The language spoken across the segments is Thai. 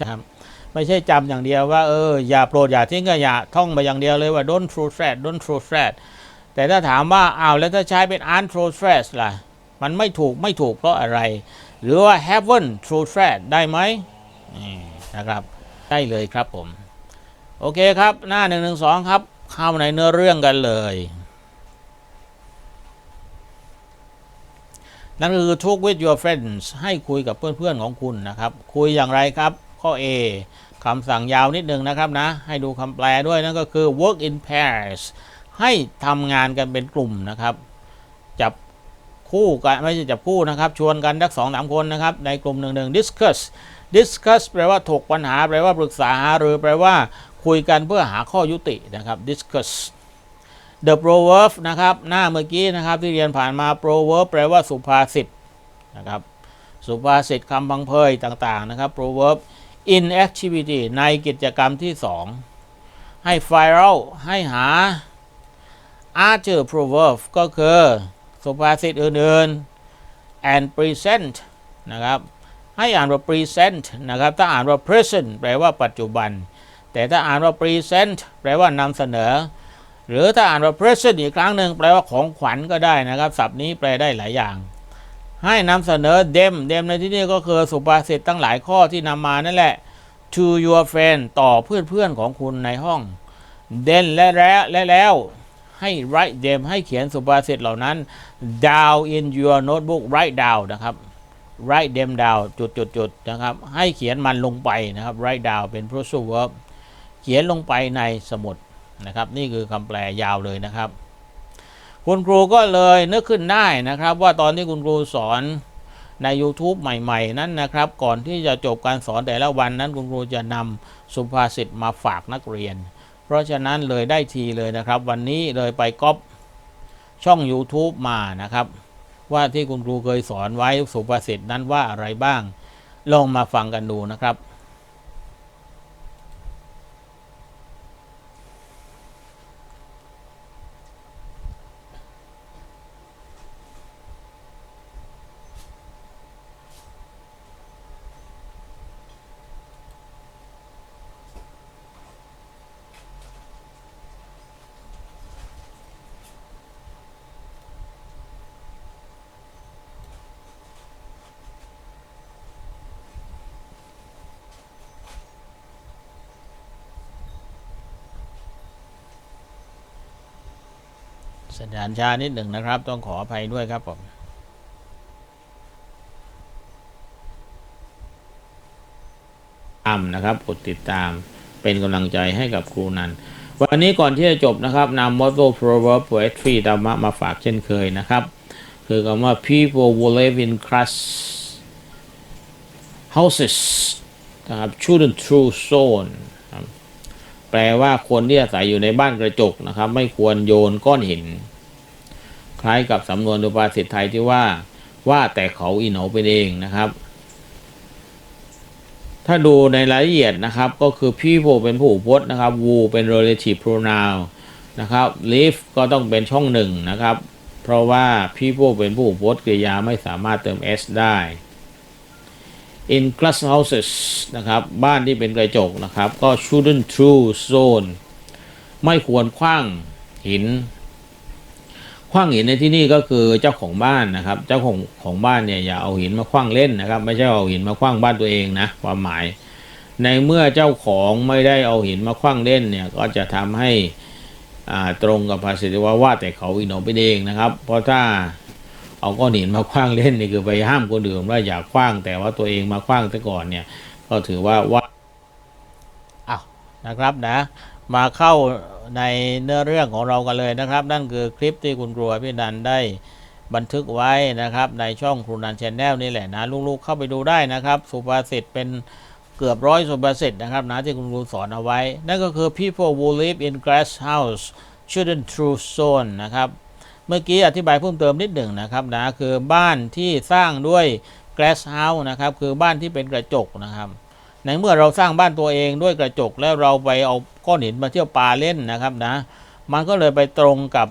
ครับไม่ใช่จำอย่างเดียวว่าเอออย่าโปรดอย่าทิ้งขยะท่องไปอย่างเดียวเลยว่า don't throw trash don't throw trash แต่ถ้าถามว่าอ้าวแล้วถ้าใช้เป็น aren't throw trash ล่ะ มันไม่ถูกไม่ถูกเพราะอะไร หรือว่า haven't throw trash ได้ไหมนี่นะครับ ได้เลยครับผม โอเคครับ หน้า112ครับ เข้าในเนื้อเรื่องกันเลย นั่นคือ talk with your friends ให้คุยกับเพื่อนๆของคุณนะครับ คุยอย่างไรครับ ข้อ A คำสั่งยาวนิดนึงนะครับนะ ให้ดูคำแปลด้วยนั่นก็คือ work in pairs ให้ทำงานกันเป็นกลุ่มนะครับ จับคู่กันไม่ใช่จับคู่นะครับ ชวนกันทักสองสามคนนะครับ ในกลุ่มหนึ่งหนึ่ง discuss discuss แปลว่าถกปัญหา แปลว่าปรึกษาหารือแปลว่าคุยกันเพื่อหาข้อยุตินะครับ discuss the proverb นะครับ หน้าเมื่อกี้นะครับที่เรียนผ่านมา proverb แปลว่าสุภาษิตนะครับ สุภาษิตคำพังเพยต่างๆนะครับ proverb in activity ในกิจกรรมที่ 2 ให้ viral ให้หา other proverb ก็คือสุภาษิตอื่นๆ and present นะครับ ให้อ่านว่า present นะครับ ถ้าอ่านว่า present แปลว่าปัจจุบัน แต่ถ้าอ่านว่า present แปลว่านำเสนอ หรือถ้าอ่านว่า present อีกครั้งหนึ่งแปลว่าของขวัญก็ได้นะครับ ศัพท์นี้แปลได้หลายอย่าง ให้นำเสนอ them them ในที่นี้ก็คือสุภาษิตตั้งหลายข้อที่นำมานั่นแหละ to your friend ต่อเพื่อนๆของคุณในห้อง then และแล้วและแล้ว ให้ write them ให้เขียนสุภาษิตเหล่านั้น down in your notebook write down นะครับ write them down จุดจุดจุดนะครับ ให้เขียนมันลงไปนะครับ write down เป็น phrasal verb เขียนลงไปในสมุดนะครับ นี่คือคำแปลยาวเลยนะครับ คุณครูก็เลยนึกขึ้นได้นะครับ ว่าตอนที่คุณครูสอนใน YouTube ใหม่ ๆ นั้นนะครับ ก่อนที่จะจบการสอนแต่ละวันนั้นคุณครูจะนำสุภาษิตมาฝากนักเรียน เพราะฉะนั้นเลยได้ทีเลยนะครับ วันนี้เลยไปก๊อปช่อง YouTube มานะครับ ว่าที่คุณครูเคยสอนไว้สุภาษิตนั้นว่าอะไรบ้าง ลองมาฟังกันดูนะครับ สัญญาณช้านิดหนึ่งนะครับ ต้องขออภัยด้วยครับผมตามนะครับกดติดตามเป็นกำลังใจให้กับครูนัน วันนี้ก่อนที่จะจบนะครับนำ motto proverb poetry ธรรมะมาฝากเช่นเคยนะครับ คือคำว่า people who live in glass houses นะครับ shouldn't throw stone แปลว่าคนที่อาศัยอยู่ในบ้านกระจกนะครับ ไม่ควรโยนก้อนหิน คล้ายกับสำนวนสุภาษิตไทยที่ว่า ว่าแต่เขาอีเหนาเป็นเองนะครับ ถ้าดูในรายละเอียดนะครับ ก็คือ people เป็นผู้พจน์นะครับ who เป็น relative pronoun นะครับ live ก็ต้องเป็นช่องหนึ่งนะครับ เพราะว่า people เป็นผู้พจน์กริยาไม่สามารถเติม s ได้ in glass houses นะครับ บ้านที่เป็นกระจกนะครับ ก็ shouldn't throw stone ไม่ควรคว้างหิน คว้างหินในที่นี่ก็คือเจ้าของบ้านนะครับ เจ้าของของบ้านเนี่ยอย่าเอาหินมาคว้างเล่นนะครับ ไม่ใช่เอาหินมาคว้างบ้านตัวเองนะความหมาย ในเมื่อเจ้าของไม่ได้เอาหินมาคว้างเล่นเนี่ยก็จะทำให้ตรงกับภาษิตว่าว่าแต่เขาอีโนเป็นเองนะครับ เพราะถ้า เอาก้อนหินมาคว้างเล่นนี่คือไปห้ามคนอื่นว่าอย่าคว้าง แต่ว่าตัวเองมาคว้างซะก่อนเนี่ย ก็ถือว่าว่าอ้าวนะครับนะ มาเข้าในเนื้อเรื่องของเรากันเลยนะครับ นั่นคือคลิปที่คุณครูพี่นันได้บันทึกไว้นะครับ ในช่องครูนันชแนลนี่แหละนะลูกๆเข้าไปดูได้นะครับ สุภาษิตเป็นเกือบร้อยสุภาษิตนะครับนะที่คุณครูสอนเอาไว้ นั่นก็คือ people who live in glass house shouldn't throw stone นะครับ เมื่อกี้อธิบายเพิ่มเติมนิดหนึ่งนะครับนะคือบ้านที่สร้างด้วย glass house นะครับคือบ้านที่เป็นกระจกนะครับ ในเมื่อเราสร้างบ้านตัวเองด้วยกระจกแล้วเราไปเอาก้อนหินมาเที่ยวปาเล่นนะครับนะมันก็เลยไปตรงกับ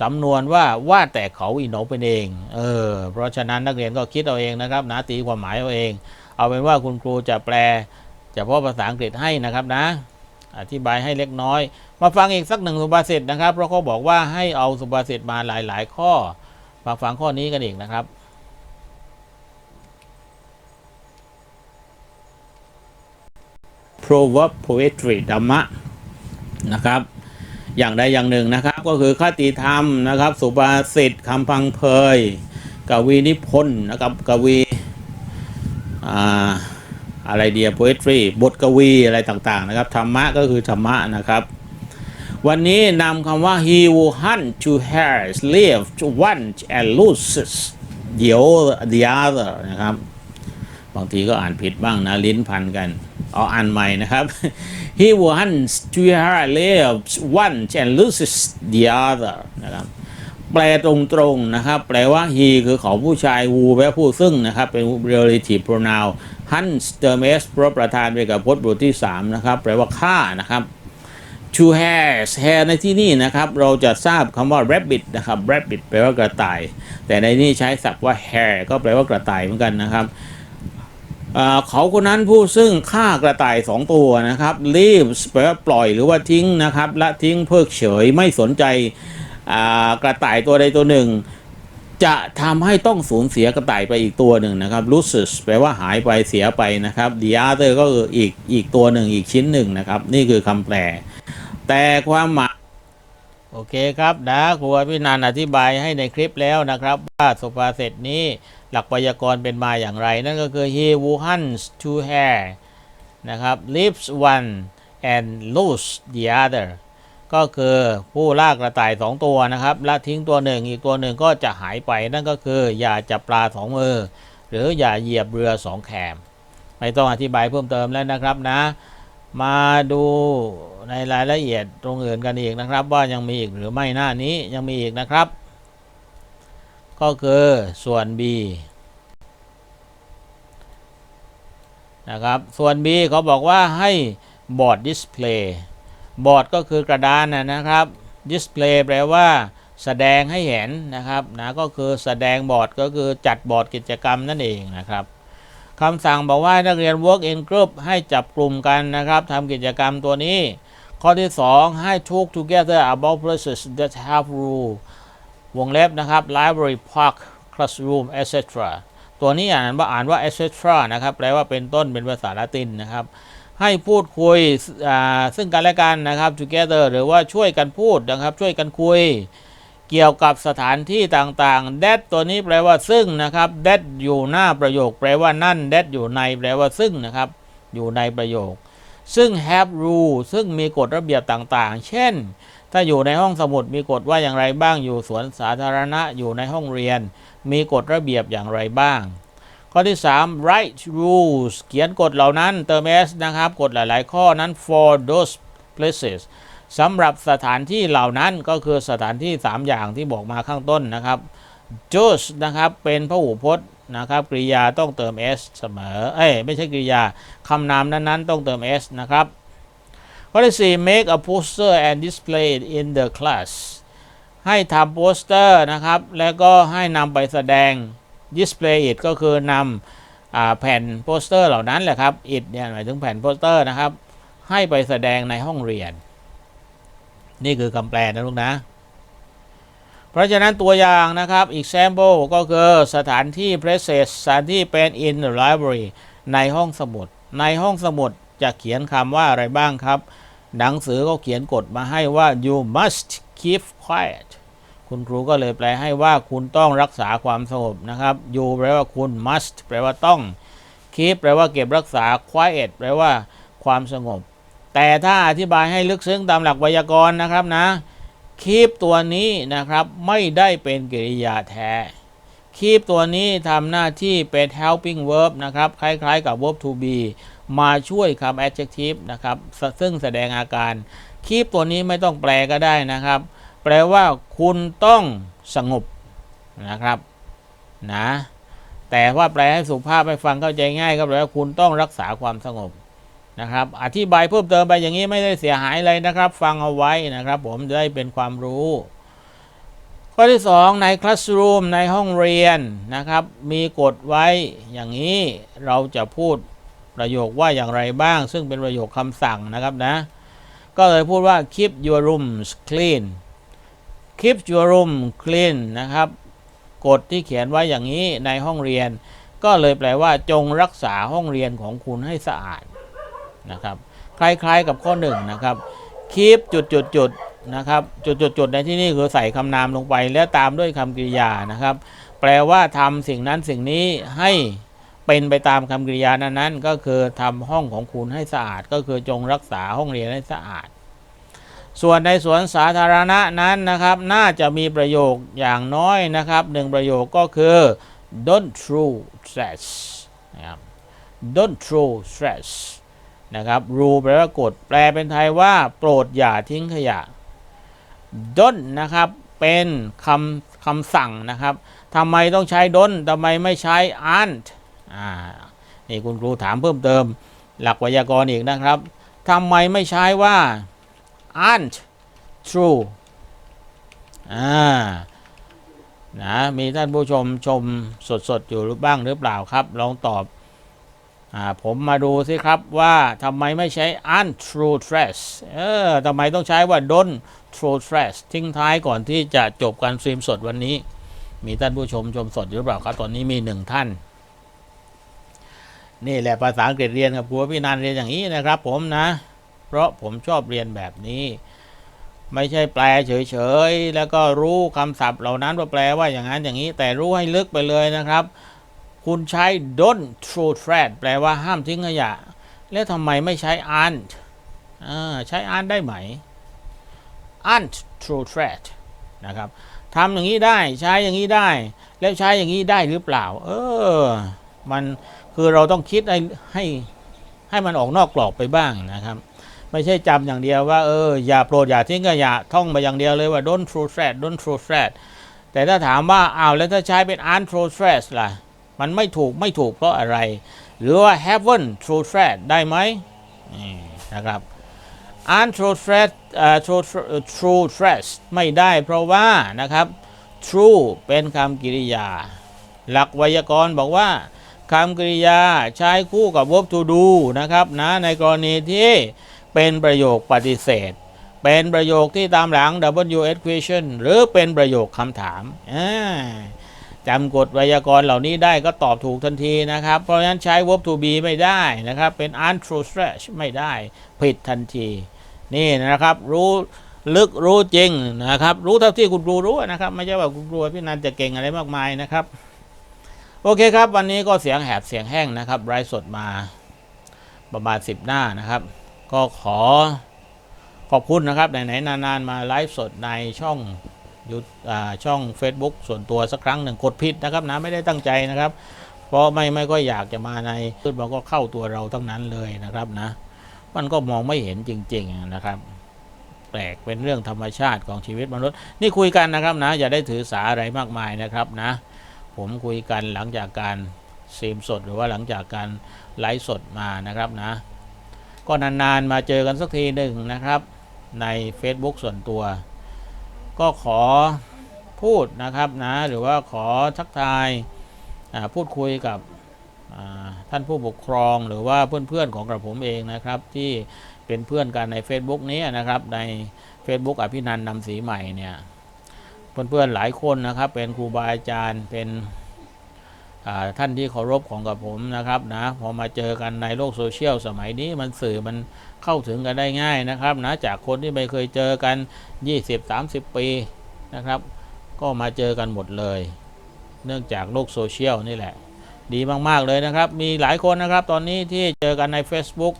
สำนวนว่าว่าแต่เขาอีโนเป็นเองเออเพราะฉะนั้นนักเรียนก็คิดเอาเองนะครับนะตีความหมายเอาเอง เอาเป็นว่าคุณครูจะแปลเฉพาะภาษาอังกฤษให้นะครับนะ อธิบายให้เล็กน้อย มาฟังอีกสักหนึ่งสุภาษิตนะครับ เพราะเขาบอกว่าให้เอาสุภาษิตมาหลาย ๆ ข้อ มาฟังข้อนี้กันอีกนะครับ proverb poetry ธรรมะนะครับ อย่างใดอย่างหนึ่งนะครับ ก็คือคติธรรมนะครับ สุภาษิตคำพังเพยกวีนิพนธ์นะครับกวีอ่า อะไรเดีย poetry บทกวีอะไรต่างๆนะครับ ธรรมะก็คือธรรมะนะครับ วันนี้นำคำว่า he who hunt to hairs lives one and loses เดี๋ยว the other นะครับ บางทีก็อ่านผิดบ้างนะ ลิ้นพันกัน เอาอ่านใหม่นะครับ he who hunts to hairs lives one and loses the other นะครับ แปลตรงๆนะครับ แปลว่า he คือของผู้ชาย who แปลผู้ซึ่งนะครับ เป็น relative pronoun hunt เติม s เพราะประธานไปกับพจน์บทที่ 3 นะครับ แปลว่าฆ่านะครับ to hairs hair ในที่นี่นะครับ เราจะทราบคำว่า rabbit นะครับ rabbit แปลว่ากระต่าย แต่ในนี้ใช้ศัพท์ว่า hair ก็แปลว่ากระต่ายเหมือนกันนะครับเขาคนนั้นผู้ซึ่งฆ่ากระต่ายสองตัวนะครับ leaves แปลว่าปล่อยหรือว่าทิ้งนะครับ ละทิ้งเพิกเฉยไม่สนใจ กระต่ายตัวใดตัวหนึ่ง จะทำให้ต้องสูญเสียกระต่ายไปอีกตัวหนึ่งนะครับ loses แปลว่าหายไปเสียไปนะครับ the other ก็คืออีกอีกตัวหนึ่งอีกชิ้นหนึ่งนะครับ นี่คือคำแปล แต่ความหมายโอเคครับนะครูพี่นันอธิบายให้ในคลิปแล้วนะครับ ว่าสุภาษิตนี้หลักไวยากรณ์เป็นมาอย่างไร นั่นก็คือ he who hunts two hair นะครับ leaves one and lose the other ก็คือผู้ลากกระต่ายสองตัวนะครับละทิ้งตัวหนึ่งอีกตัวหนึ่งก็จะหายไปนั่นก็คืออย่าจับปลาสองมือ หรืออย่าเหยียบเรือสองแคม ไม่ต้องอธิบายเพิ่มเติมแล้วนะครับนะ มาดูในรายละเอียดตรงอื่นกันอีกนะครับ ว่ายังมีอีกหรือไม่หน้านี้ยังมีอีกนะครับ ก็คือส่วน B นะครับส่วน B เขาบอกว่าให้บอร์ดดิสเพลย์ บอร์ดก็คือกระดานนะครับดิสเพลย์แปลว่าแสดงให้เห็นนะครับนะก็คือแสดงบอร์ดก็คือจัดบอร์ดกิจกรรมนั่นเองนะครับคำสั่งบอกว่าให้นักเรียน work in group ให้จับกลุ่มกันนะครับทำกิจกรรมตัวนี้ ข้อที่ 2 ให้ talk together about places that have rule วงเล็บนะครับ library park classroom etc ตัวนี้อ่านว่าอ่านว่า etc นะครับแปลว่าเป็นต้นเป็นภาษาละตินนะครับ ให้พูดคุยซึ่งกันและกันนะครับ together หรือว่าช่วยกันพูดนะครับ ช่วยกันคุย เกี่ยวกับสถานที่ต่างๆ that ตัวนี้แปลว่าซึ่งนะครับ that อยู่หน้าประโยค แปลว่านั่น that อยู่ในแปลว่าซึ่งนะครับ อยู่ในประโยค ซึ่ง have rule ซึ่งมีกฎระเบียบต่างๆ เช่น ถ้าอยู่ในห้องสมุดมีกฎว่าอย่างไรบ้าง อยู่สวนสาธารณะ อยู่ในห้องเรียน มีกฎระเบียบอย่างไรบ้าง ข้อที่ 3 write rules เขียนกฎเหล่านั้นเติม s นะครับ กฎหลาย ๆ ข้อนั้น for those places สำหรับสถานที่เหล่านั้นก็คือสถานที่ 3 อย่างที่บอกมาข้างต้นนะครับ those นะครับเป็นพหูพจน์นะครับกริยาต้องเติม s เสมอ เอ้ยไม่ใช่กริยาคำนามนั้น ๆ ต้องเติม s นะครับ ข้อที่ 4 make a poster and display it in the class ให้ทำโปสเตอร์นะครับ แล้วก็ให้นำไปแสดง display it ก็คือนำอแผ่นโปสเตอร์เหล่านั้นแหละครับ it เนี่ยหมายถึงแผ่นโปสเตอร์นะครับ ให้ไปแสดงในห้องเรียน นี่คือคำแปลนะลูกนะ เพราะฉะนั้นตัวอย่างนะครับ example ก็คือสถานที่ places สถานที่เป็น in the library ในห้องสมุด ในห้องสมุดจะเขียนคำว่าอะไรบ้างครับ หนังสือก็เขียนกฎมาให้ว่า you must keep quiet คุณครูก็เลยแปลให้ว่าคุณต้องรักษาความสงบนะครับ you แปลว่าคุณ must แปลว่าต้อง keep แปลว่าเก็บรักษา quiet แปลว่าความสงบ แต่ถ้าอธิบายให้ลึกซึ้งตามหลักไวยากรณ์นะครับนะ keep ตัวนี้นะครับไม่ได้เป็นกริยาแท้ keep ตัวนี้ทำหน้าที่เป็น helping verb นะครับ คล้ายๆกับ verb to be มาช่วยคำ adjective นะครับซซึ่งแสดงอาการ keep ตัวนี้ไม่ต้องแปลก็ได้นะครับ แปลว่าคุณต้องสงบนะครับนะแต่ว่าแปลให้สุภาพให้ฟังเข้าใจง่ายก็แปลว่าคุณต้องรักษาความสงบนะครับ อธิบายเพิ่มเติมไปอย่างนี้ไม่ได้เสียหายอะไรนะครับ ฟังเอาไว้นะครับ ผมจะได้เป็นความรู้ ข้อที่ 2 ใน classroom ในห้องเรียนนะครับ มีกฎไว้อย่างนี้เราจะพูดประโยคว่าอย่างไรบ้าง ซึ่งเป็นประโยคคำสั่งนะครับนะ ก็เลยพูดว่า keep your rooms clean keep your room clean นะครับกฎที่เขียนไว้อย่างนี้ในห้องเรียน ก็เลยแปลว่าจงรักษาห้องเรียนของคุณให้สะอาดนะครับ คล้ายๆกับข้อหนึ่งนะครับ keep จุดจุดจุดนะครับจุดจุดจุดในที่นี่คือใส่คำนามลงไป แล้วตามด้วยคำกริยานะครับ แปลว่าทำสิ่งนั้นสิ่งนี้ให้เป็นไปตามคำกริยานั้นๆก็คือทำห้องของคุณให้สะอาด ก็คือจงรักษาห้องเรียนให้สะอาด ส่วนในสวนสาธารณะนั้นนะครับ น่าจะมีประโยคอย่างน้อยนะครับหนึ่งประโยคก็คือ don't throw trash นะครับ don't throw trash นะครับ rule แปลว่ากฎแปลเป็นไทยว่า โปรดอย่าทิ้งขยะ don't นะครับเป็นคำคำสั่งนะครับทำไมต้องใช้ don't ทำไมไม่ใช้ aren't อ่านี่คุณครูถามเพิ่มเติม หลักไวยากรณ์อีกนะครับทำไมไม่ใช้ว่า aren't true อ่านะมีท่านผู้ชมชมสดๆ อยู่หรือบ้างหรือเปล่าครับ ลองตอบอ่าผมมาดูสิครับว่าทำไมไม่ใช้ untrue trash เออทำไมต้องใช้ว่า don't true trash ทิ้งท้ายก่อนที่จะจบการสตรีมสดวันนี้ มีท่านผู้ชมชมสดอยู่หรือเปล่าครับ ตอนนี้มีหนึ่งท่าน นี่แหละภาษาอังกฤษเรียนกับครูพี่นันเรียนอย่างนี้นะครับผมนะ เพราะผมชอบเรียนแบบนี้ ไม่ใช่แปลเฉยๆ แล้วก็รู้คำศัพท์เหล่านั้นว่าแปลว่าอย่างนั้นอย่างนี้ แต่รู้ให้ลึกไปเลยนะครับ คุณใช้ don't throw trash แปลว่าห้ามทิ้งขยะ แล้วทำไมไม่ใช้ aren't อ่าใช้ aren't ได้ไหม aren't throw trash นะครับทำอย่างนี้ได้ใช้อย่างนี้ได้ แล้วใช้อย่างนี้ได้หรือเปล่า เออ มันคือเราต้องคิดให้ให้ให้มันออกนอกกรอบไปบ้างนะครับ ไม่ใช่จำอย่างเดียวว่าเอออย่าโปรดอย่าทิ้งขยะท่องไปอย่างเดียวเลยว่า don't throw trash don't throw trash แต่ถ้าถามว่าอ้าวแล้วถ้าใช้เป็น aren't throw trash ล่ะ มันไม่ถูกไม่ถูกเพราะอะไร หรือว่า haven't throw trash ได้ไหมนี่นะครับ aren't throw trash อ่อ throw throw trash ไม่ได้เพราะว่านะครับ true เป็นคำกริยา หลักไวยากรณ์บอกว่าคำกริยาใช้คู่กับ verb to do นะครับนะในกรณีที่ เป็นประโยคปฏิเสธ เป็นประโยคที่ตามหลัง WH question หรือเป็นประโยคคำถามจำกฎไวยากรณ์เหล่านี้ได้ก็ตอบถูกทันทีนะครับ เพราะฉะนั้นใช้ verb to be ไม่ได้นะครับ เป็น untrue stretch ไม่ได้ ผิดทันที นี่นะครับ รู้ลึกรู้จริงนะครับ รู้เท่าที่คุณครูรู้นะครับ ไม่ใช่ว่าคุณครูพี่นันจะเก่งอะไรมากมายนะครับ โอเคครับ วันนี้ก็เสียงแหบเสียงแห้งนะครับไร้สดมาประมาณ 10 หน้านะครับ ก็ขอขอบคุณนะครับ ไหนๆนานๆ มาไลฟ์สดในช่องยูช่อง Facebook ส่วนตัวสักครั้งหนึ่งกดผิดนะครับนะไม่ได้ตั้งใจนะครับ เพราะไม่ไม่ก็อยากจะมาในขึ้นมาก็เข้าตัวเราทั้งนั้นเลยนะครับนะ มันก็มองไม่เห็นจริง ๆนะครับแปลกเป็นเรื่องธรรมชาติของชีวิตมนุษย์ นี่คุยกันนะครับนะ อย่าได้ถือสาอะไรมากมายนะครับนะ ผมคุยกันหลังจากการสตรีมสดหรือว่าหลังจากการไลฟ์สดมานะครับนะ ก็นานๆมาเจอกันสักทีหนึ่งนะครับใน Facebook ส่วนตัว ก็ขอพูดนะครับนะหรือว่าขอทักทายพูดคุยกับท่านผู้ปกครองหรือว่าเพื่อนๆของกระผมเองนะครับ ที่เป็นเพื่อนกันใน Facebook นี้นะครับใน Facebook อภินันท์นำสีใหม่เนี่ยเพื่อนๆหลายคนนะครับเป็นครูบาอาจารย์เป็น ท่านที่เคารพของกับผมนะครับนะพอมาเจอกันในโลกโซเชียลสมัยนี้มันสื่อมันเข้าถึงกันได้ง่ายนะครับนะจากคนที่ไม่เคยเจอกัน 20-30 ปีนะครับ ก็มาเจอกันหมดเลย เนื่องจากโลกโซเชียลนี่แหละ ดีมากๆเลยนะครับ มีหลายคนนะครับตอนนี้ที่เจอกันใน Facebook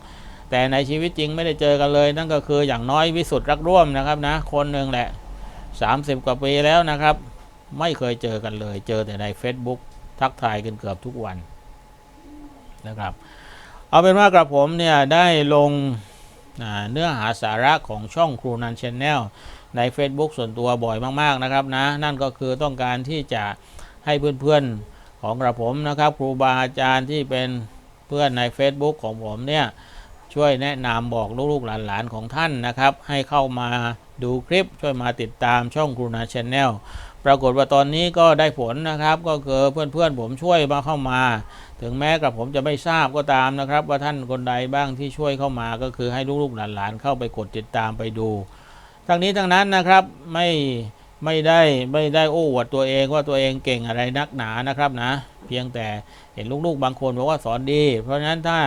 แต่ในชีวิตจริงไม่ได้เจอกันเลย นั่นก็คืออย่างน้อยวิสุทธ์รักร่วมนะครับนะคนหนึ่งแหละ 30 กว่าปีแล้วนะครับ ไม่เคยเจอกันเลย เจอแต่ใน Facebook ทักทายกันเกือบทุกวันนะครับ เอาเป็นว่ากระผมเนี่ยได้ลงเนื้อหาสาระของช่องครูนันชแนลใน Facebook ส่วนตัวบ่อยมาก ๆ นะครับนะ นั่นก็คือต้องการที่จะให้เพื่อนๆของกระผมนะครับ ครูบาอาจารย์ที่เป็นเพื่อนใน Facebook ของผมเนี่ยช่วยแนะนำบอกลูกๆหลานๆของท่านนะครับ ให้เข้ามาดูคลิปช่วยมาติดตามช่องครูนาชแนล ปรากฏว่าตอนนี้ก็ได้ผลนะครับ ก็คือเพื่อนๆผมช่วยมาเข้ามา ถึงแม้กับผมจะไม่ทราบก็ตามนะครับ ว่าท่านคนใดบ้างที่ช่วยเข้ามาก็คือให้ลูกๆหลานๆเข้าไปกดติดตามไปดูทั้งนี้ทั้งนั้นนะครับไม่ไม่ได้ไม่ได้โอ้อวดตัวเองว่าตัวเองเก่งอะไรนักหนานะครับนะ เพียงแต่เห็นลูกๆบางคนบอกว่าสอนดี เพราะฉะนั้นถ้า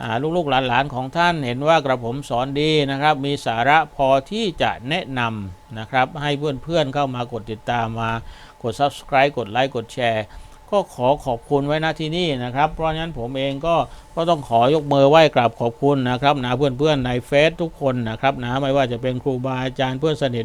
อ่าลูกๆหลานๆของท่านเห็นว่ากระผมสอนดีนะครับ มีสาระพอที่จะแนะนำ นะครับ ให้เพื่อนๆเข้ามากดติดตามมากด subscribe กดไลค์กดแชร์ก็ขอขอบคุณไว้นะที่นี่นะครับ เพราะฉะนั้นผมเองก็ก็ต้องขอยกมือไหว้กราบขอบคุณนะครับนะเพื่อนๆในเฟซทุกคนนะครับนะไม่ว่าจะเป็นครูบาอาจารย์เพื่อนสนิท